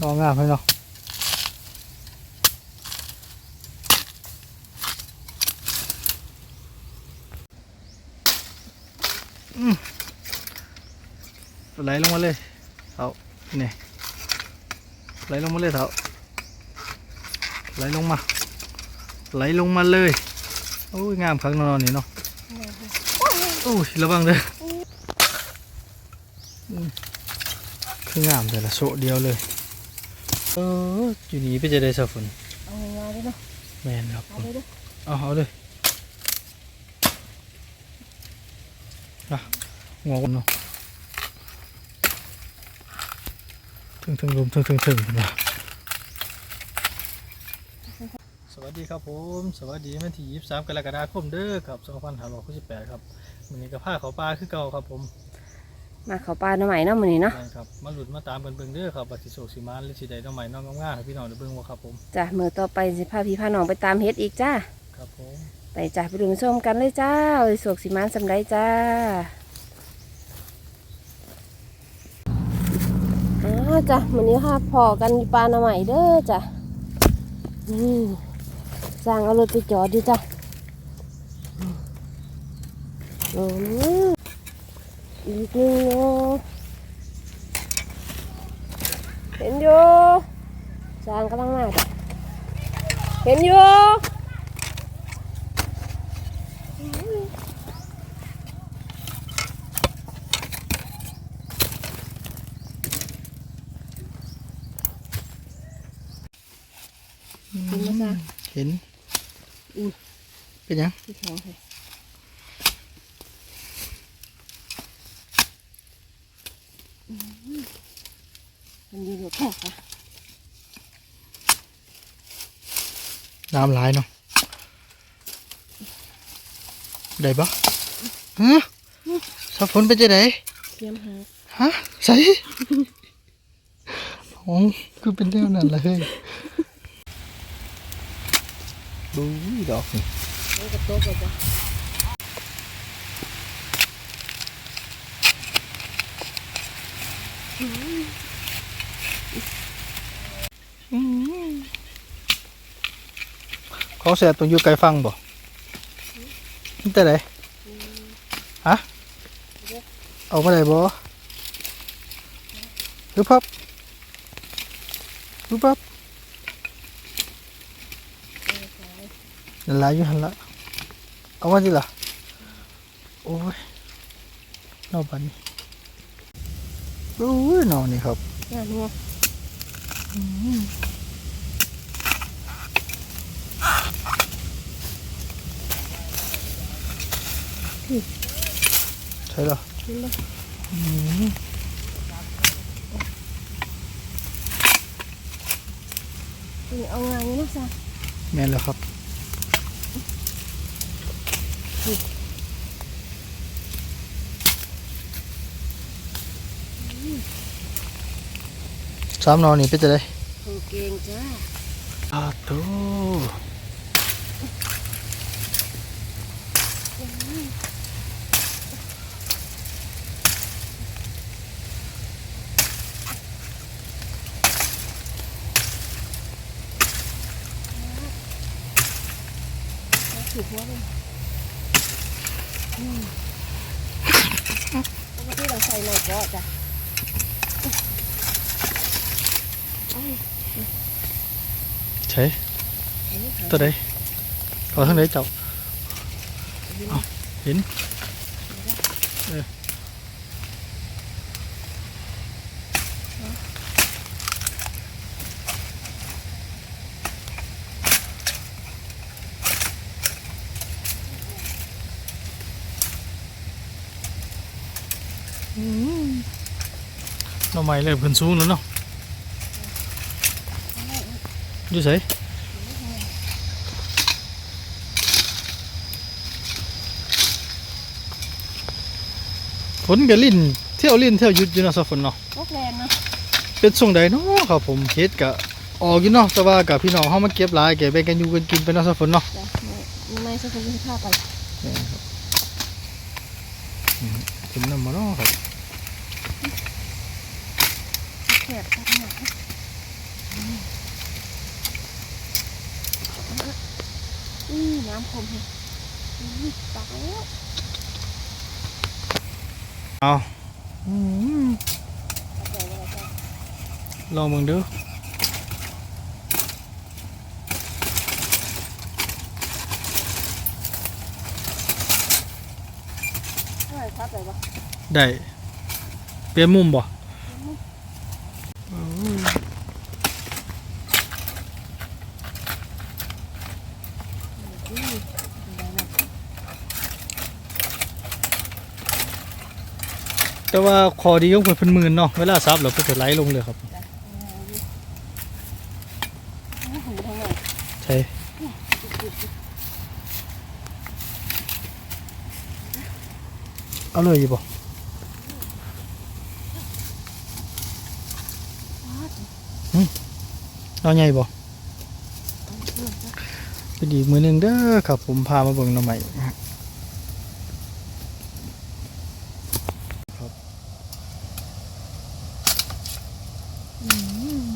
นองงามให้เนาะไหลลงมาเลยเอาเนี่ยไหลลงมาเลยเถอะไหลลงมา ไหลลงมาเลยโอ้ยงามครั้งนอนนี่เนาะโอ้ยระวังเด้อคืองามแต่ละโซเดียวเลย เอออยู่นี่ไปจะได้สักฝนเอาง่ายๆเลยเนาะแมนครับเอาเลยเด้อเอาเอาเลยอะงอกเนาะถึงถึงลมถึงถึงถึงนะสวัสดีครับผม สวัสดีวันที่ 23 กรกฎาคมเด้อครับ2568ครับวันนี้ก็พาเขาปลาคือเก่าครับผม มาเขาปลาหน่อไม้เนาะมื้อนี้เนาะแม่นครับมาหลุดมาตามกันเบิ่งเด้อครับว่าสิโศกสิมานหรือสิใดน้องใหม่น้องงามๆให้พี่น้องได้เบิ่งว่าครับผมจ้ะมื้อต่อไปสิพาพี่พาน้องไปตามเฮ็ดอีกจ้าครับผมไปจ้ะไปดูชมกันเลยจ้าโอ้ยสวกสิมานสำไรจ้าอ๋อจ้ะมื้อนี้ค่ะพอกันอยู่ปลาหน่อไม้เด้อจ้ะนี่สร้างเอารถไปจอดอยู่จ้ะโอ้ย อีกหนึงเนาะเห็นอยู่สร้างกำลังมาจ้ะเห็นอยู่เห็นไหมจ๊ะเห็นอุ้ยเป็นยัง พี่แข็งเลยอืมมันดีอยู่แค่ค่ะ น้ำหลายเนาะได้ปะฮะสับฝนเป็นจะไดเตรียมหาฮะใส่โอ้คือเป็นเรื่องนั้นเลยดูดอกนี่แล้วก็โต๊ะก็จะ เขาแสบตรงอยู่ไกลฟังบ่นี่แต่ไหนฮะเอามาได้บ่หรือพับหรือพับนั่นหลายอยู่หันละเอามาสิล่ะโอ้ยนอกบันนี้โอ้ยนอนนี่ครับงานเนี่ ใช่เหรอเห็นไหมอืมนี่เอางานนี้นะจ๊ะแม่นแล้วครับสามนอนนี่เป็นจะได้โอเก่งจ้าอาตู ถือหัวเลยอืมปกติเราใส่หน่อยก็จ้ะใช่อันนี้ค่ะตัวใดขอทางไหนเจ้าเอาเห็น หน่อไม้เลยเพิ่นสูงแล้วเนาะอยู่ไสฝนกับลิ้นเที่ยวลิ้นเที่ยวหยุดอยู่เนาะสักฝนเนาะพวกแรงนะเป็นส่งใดเนาะครับผมเฮ็ดกะออกอยู่เนาะแต่ว่ากับพี่น้องเฮามาเก็บหลายแกแบ่งกันอยู่กันกินไปเนาะสักฝนเนาะจ้ะไม่ไม่สักคนที่ข้าไป นี่ครับอืมถึงนำมาเนาะครับ แคบข้างหน้าอืมน้ำคมเลยอืมตายแล้วเอาอืมเอาใจไว้แล้วจ้ะลองมึงดูเท่าไหร่ครับเลยวะได้เปลี่ยนมุมบ่ แต่ว่าคอดีของเพิ่นเป็นหมื่นเนาะเวลาซับแล้วเพิ่นจะไหลลงเลยครับใช่เอาเลยอยู่บ่เอาใหญ่บ่เป็นอีมือหนึงเด้อครับผมพามาเบิ่งหน่อใหม่ครับ อืม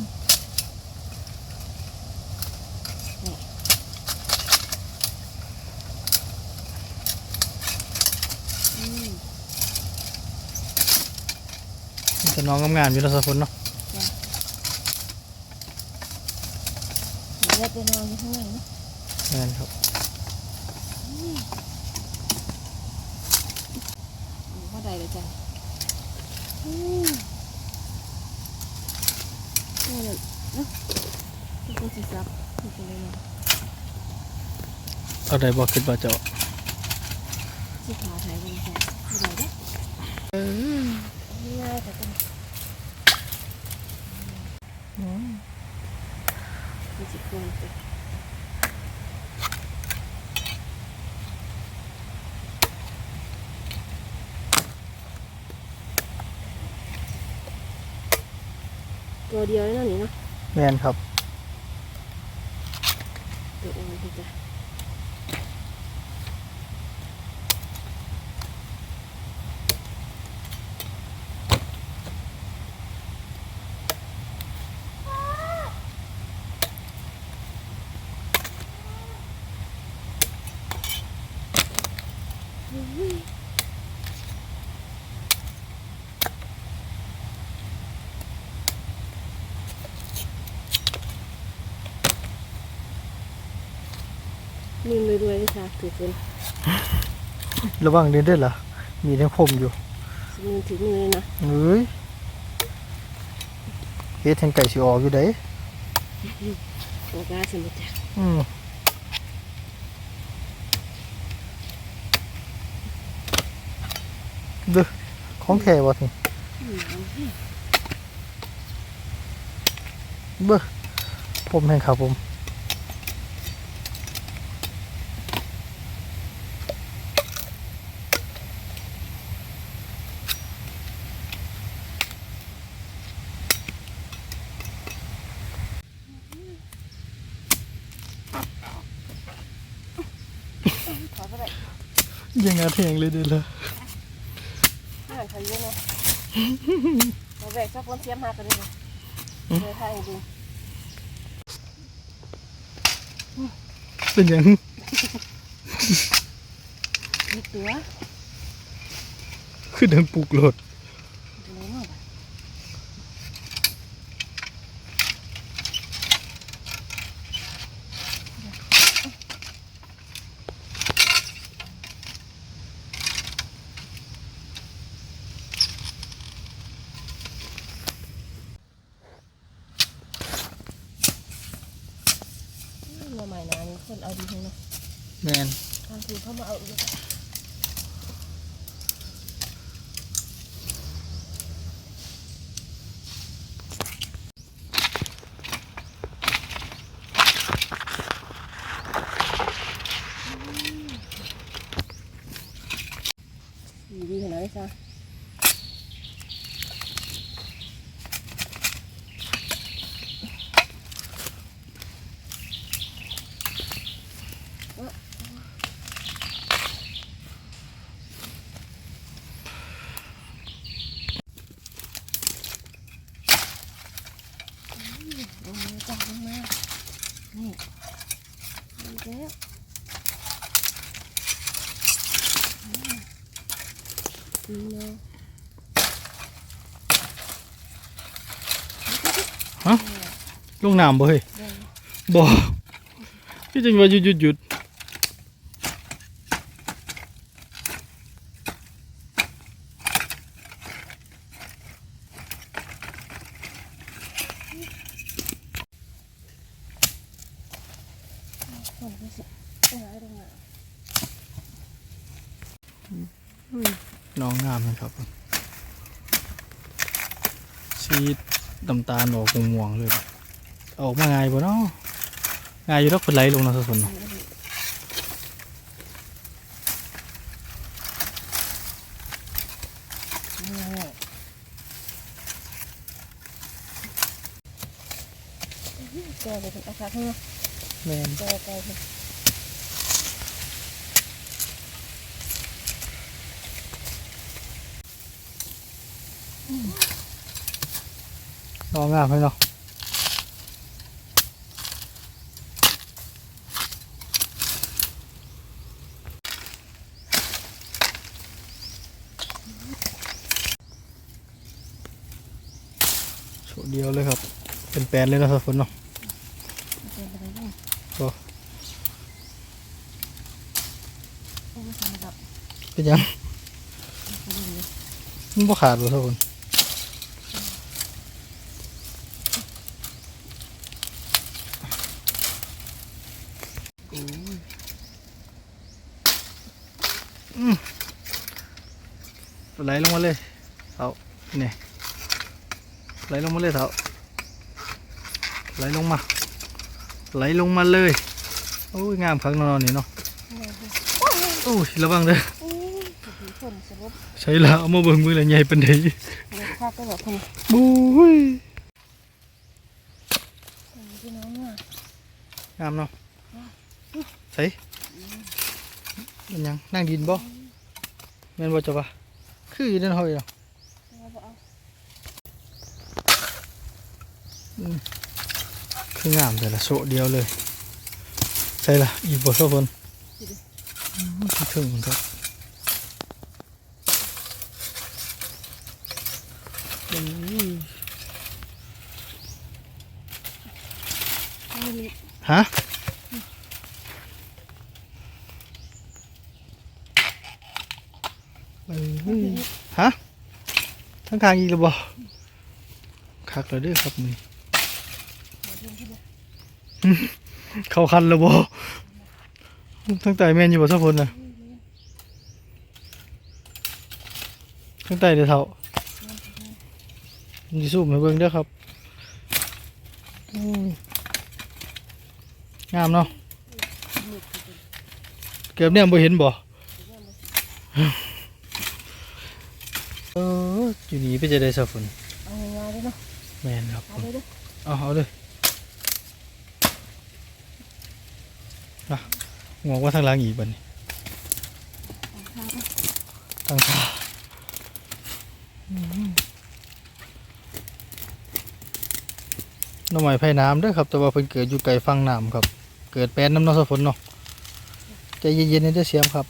มีแต่น้องงามๆอยู่แล้วสักคนเนาะเดี๋ยวไปนอนอยู่ข้างในนะแม่นครับอืมเข้าใจเลยจ้ะอืมนี่เลยเนาะที่กูสิซับที่กูเลยเนาะเอาได้บ่คิดว่าจะเอา ที่ขาไทยกันจ้ะเข้าใจเด้อง่ายแต่กัน มีสิบคนจ้ะตัวเดียวนั่นนี่เนาะ แมนครับ ตัวอ่อนที่จ้ะ นิ่มรวยๆเลยค่ะถือเป็นระวังเดินเด้อล่ะมีทั้งผมอยู่สมือถือมือเลยนะเอ้ยเฮ็ดแทงไก่สิออกอยู่เด้โอกาสมบูรณ์จ้ะอืมเด้อของแท้บ่นี่อืมเอาให้เบ้อผมแห่งครับผม ขอเท่าไหร่ ยังงาแทงเลยเด้อล่ะไม่หันทันเยอะนะเราแบกสักวันเทียมมากันเลยเลยทางจริงเป็นหยังมีตัวคือดังปลุกโลด ตัวนี้เนาะเมื่อใหม่นานี่คน เอาดีทั้งนั้นแม่นทางคือเข้ามาเอาอีกดีดีขนาดนี้จ้ะ ลงมาจ้ะลงมานี่อีกแล้ว อืมนี่เนาะลงน้ำบ่เฮ้ยเดี๋ยวบ่พี่จังว่าหยุดหยุดหยุดค นก็สิเอาไว้ตรงไหนน้องงามนะครับชีดน้ำตาลออกม่วงๆเลยออกมาง่ายบ่เนาะง่ายอยู่แล้วคนไหลลงเนาะทุกคนเนาะแกเลยถึงเอาคักเนาะแม่นแกแกเลย น้องงามให้เนาะโชว์เดียวเลยครับ เป็นแปลนเลยเนาะทุกคนเนาะแกไปเลยเนาะบ่โอ้ยทำแบบเป็นหยังนี้เลยมันบ่ขาดบ่ทุกคนอื ลลงมาเลยเอาเนี่ยไหลลงมาเลยเถอะไหลลงมา ไหลลงมาเลยโอ้ยงามคักเนอนนี่เนาะโอ้ยระวังเด้อโอ้ยใช่ละเอามาเบิ่งมือละใหญ่เล็กคักก็แบบคนบุ้ยพี่น้องเนี่ยงามเนาะใส่มันยังนั่งดินบ่แม่นบ่จะปะ คืออยู่นั่นเฮาอยู่เนาะเอาบ่เอาคืองามแต่ละโซะเดียวเลย ใช่ละอีกบ่ซะเพิ่นอืมคิดถึงมันครับอุ้ยเอาเลยฮะเอ้ยฮะ ทั้งทางอีกแล้วบ่คักแล้วเด้อครับมือเข้าคันแล้วบ่ทั้งไตแม่นอยู่บ่สักคนน่ะทั้งไตเดี๋ยวเท่ามันสิสู้ให้เบิ่งเด้อครับอืมงามเนาะเกือบเนี่ยบ่เห็นบ่เออ อยู่นี่ไปจะได้สักคนเอาง่ายๆเลยเนาะแม่นครับเอาเลยเด้อเอาเอาเลยนะงอกว่าทางหล่างอีกบัดนี้เอาข้าวไปทางขาหน้องใหม่ไผ่น้ำเด้อครับ แต่ว่าเพิ่นเกิดอยู่ไกลฟังน้ำครับ เกิดแปลนน้ำเนอสะฝนเนาะใจเย็นๆนี่เด้อเสียมครับ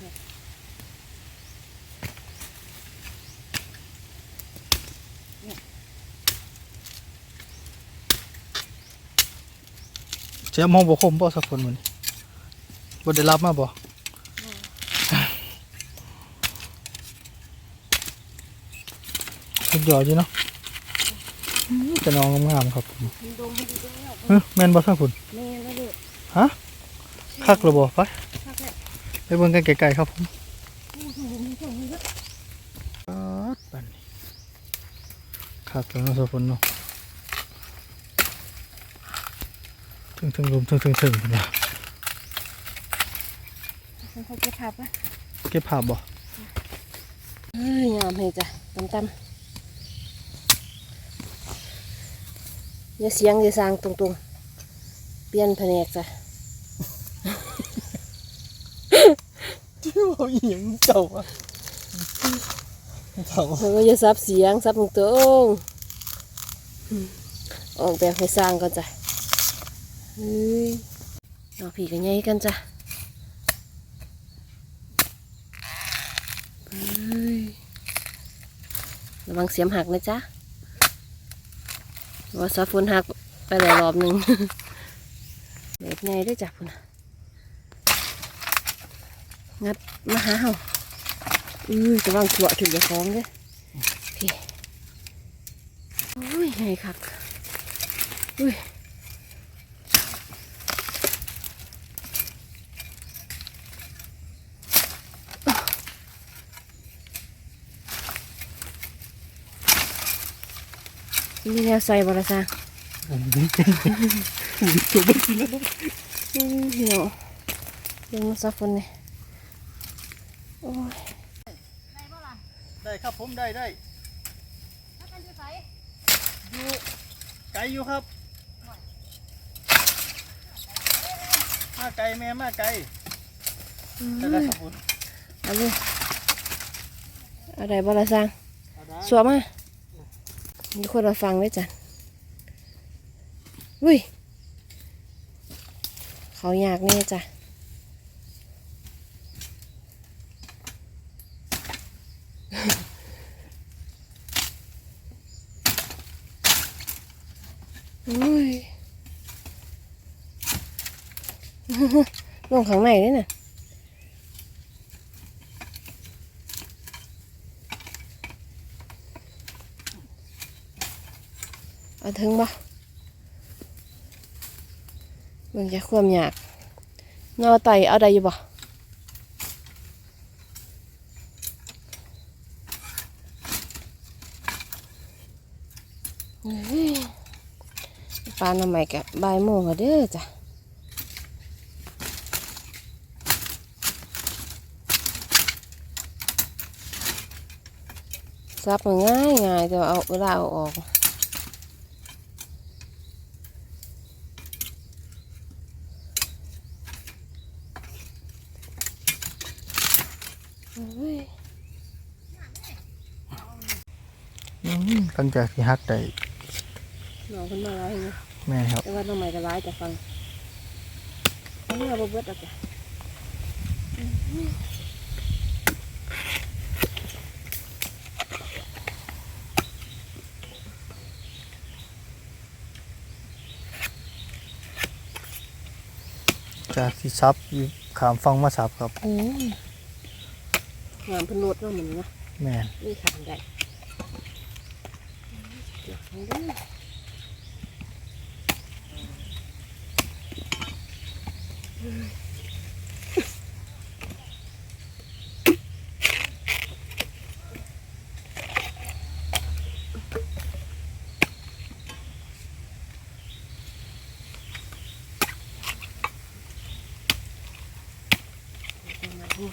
หักเสียมห้องบ่คมบ่สักคนมื้อนี้บ่ได้รับมาบ่สุดยอดอยู่เนาะอืมแต่น้องงามๆครับผมมันดมมันดีแล้วเฮ้ยแม่นบ่สักคนแม่แล้วเด้อฮะคักระบ่ไปคักแล้ว ไปเบิ่งกันไกลๆครับผมโอ้โหมีของมีเยอะปัดปันนี้คักแล้วนะสะพนเนาะถึงถึงลมถึงถึงถึงนนะฉันเขาจะทับอะเก็บภาพบ่เอ้ยงามให้จ้ะตำตำอย่าเสียงอย่าสางตรงๆ เปลี่ยนแผนกจ้ะ ที่ว่า อีหยังเจ้าอะเท่าเราก็จะซับเสียงซับตรงตรงอืมออกแบบให้สร้างก่อนจ้ะเฮ้ยนอกผีกันใหญ่กันจ้ะเฮ้ยระวังเสียมหักนะจ๊ะว่าซาฟุนหักไปหลายรอบหนึ่งเล็บไงด้วยจ้ะพุ่นนะ งัดมาหาเฮาอือระวังถั่วถึงจะฟ้องเด้อพี่โอ้ยไงคักอุ้ยมีแนวใส่บละซางจบไปแล้วอืมเหี่ยวยังมาซักคนเนี่ยโอ้ย ได้ครับผมได้ได้อยู่ไกลอยู่ครับ มาไกลแม่มาไกลอืมได้ได้ครับผมเอาเลยเอะไรบละซางเอาได้สวมมามีคนมาฟังด้วยจ้ะอุ้ย เขาอยากแน่จ้ะ อุ้ย ลงข้างในด้วยน่ะเอาถึงบ่มันจะความยากนอไตเอาได้อยู่บ่ปลาหน่อไม้กะบ่ายโมงแล้วเด้อจ้ะ ซับมันง่ายง่ายแต่ว่าเอาเวลาเอาออกโอ้ยอืมหลังจากที่ฮักได้หนองขึ้นมาแล้วเห็นไหมแม่ครับแต่ว่าทำไมจะร้ายจะฟังอันนี้เราบ่เบิดแล้วจ้ะ จากที่ซับอยู่ขามฟังมาซับครับ โอ้ยงามเพิ่นโลดเนาะเหมือนนะแม่นนี่ขามได้เดี๋ยวฟังเด้อมาดู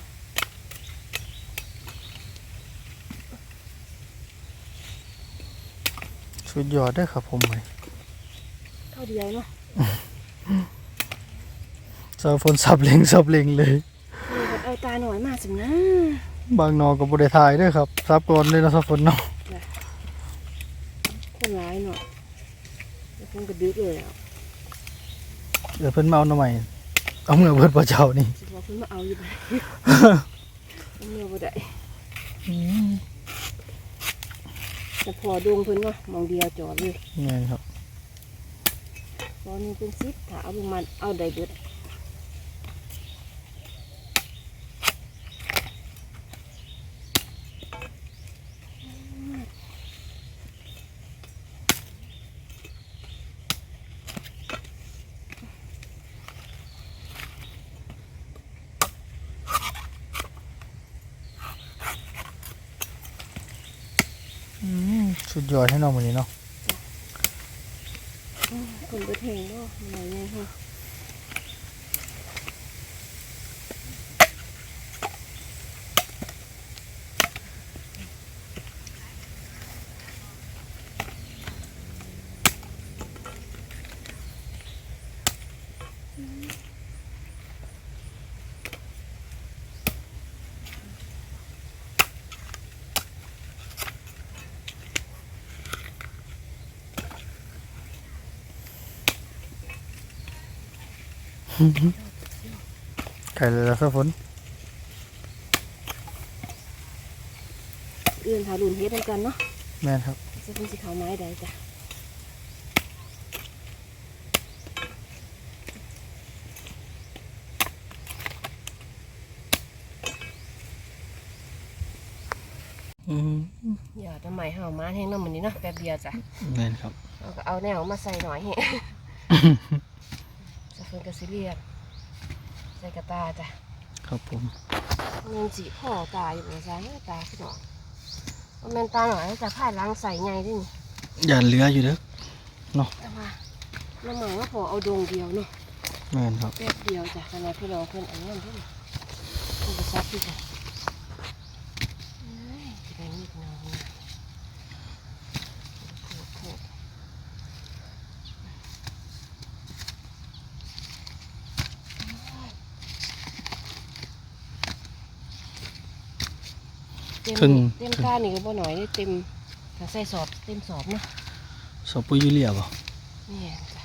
สุดยอดเด้อครับผมเลยเท่าเดียวเนาะซาฝนซับเล็งซับเล็งเลยนี่ก็เอาตาหน่อยมาสินะบางนอกับบริทายเด้วยครับซับก่อนเลยเนาะซาฝนเนาะคนร้ายเนาะเดี๋ยวคงกระดึกเลยอะเดี๋ยวเพิ่นมาเอาหน่อใหม่เอาเมื่อเบิดประเจ้านี่สิบอกเพิ่นมาเอาอยู่บ่เอาเมื่อบ่ได้ แต่พอดวงเพิ่นว่าหมองเดียวจอดเลยนี่ไงครับตอนนี้เป็นซิปถ้าเอาลงมาเอาได้เบิดสุด ยอดให้น้องวันนี้เนาะ ไก่เลยละสักฝนอื่นทารุนเฮ็ดด้วยกันเนาะแม่นครับจะเป็นสีขาวไม้ใดจ้ะอืมอย่าทำไมเห่ามาแห้งน้ำมันนี้เนาะแป๊บเดียวจ้ะแม่นครับเราก็เอาแนวมาใส่หน่อยจะ เฟินกระสิเรียกใส่กระตาจ้ะครับผมมันสีพ่อตาอยู่ในซ้ายตาขึ้นหน่อยมันเป็นตาหน่อยจะผ่านล้างใส่ไงด้วยนี่อย่าเหลืออยู่เด้อแต่ว่าน้ำหมายว่าพอเอาดงเดียวเนาะแม่นครับแป๊บเดียวจ้ะขณะที่เราเพิ่นอันนั้นด้วยเพิ่นก็ซับที่จ้ะเอ้ยจะได้นิดหน่อยนะโผล่โผล่ เต็มครึ่งเต็มก้านนี่ก็บ่หน่อยได้เต็มถ้าใส่สอบเต็มสอบเนาะสอบปุ๋ยยูเรียบ่นี่จ้ะ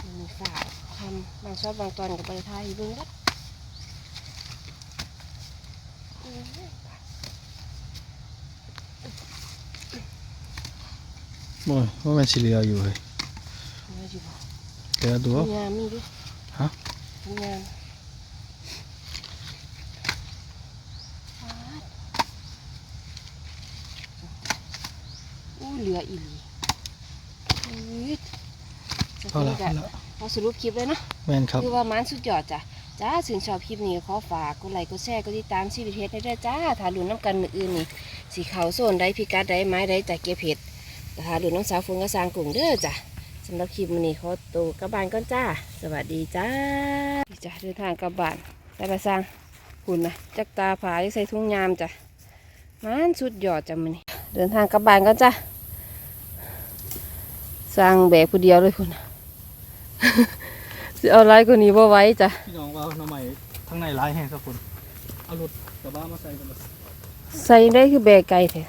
มันมีสาวทำบางชอบบางตอนกับบริทายเบิ่งละอืมโอ้ยว่าแม่นสิเหลืออยู่เฮ้ยเอาอยู่บ่เหลือตัวทำงานมีดิฮะทำงานอู้เห ลืออีหลีอุ๊ยจะพอเป็นละพกัอนละเอาสรุปคลิปเลยเนาะแม่นครับคือว่ามันสุดยอดจ้ะจ้าถึงชอบคลิปนี้ขอฝากกดไลค์กดแชร์กดติดตามชีวิตเฮ็ดให้ด้วยจ้าถ้าลุ้นน้ำกันมืออื่นนี่สีขาวโซนได้พิกัดได้ไม้ได้จากเก็บเห็ดถ้าลุ้นน้องสาวฟงกระซางกลุ่มเด้อจ้ะสำหรับคลิปนี้ขอตัวกลับบ้านก่อนจ้า สวัสดีจ้าดีจ้ะเดินทางกลับบ้านได้ละสร้างหุ่นนะจักตาผาที่ใส่ทุ่งยามจ้ะมันสุดยอดจ้ะมื้อนี้เดินทางกลับบ้านก่อนจ้า สร้างแบกผู้เดียวเลยคุณน่ะสิเอาไรกว่านี้บ่ไหว้จ้ะพี่น้องว่าหน้ำใหม่ทั้งในร้ายแห้งสักคนเอารถกระบะมาใส่กันเลยใส่ได้คือแบกไก่แท้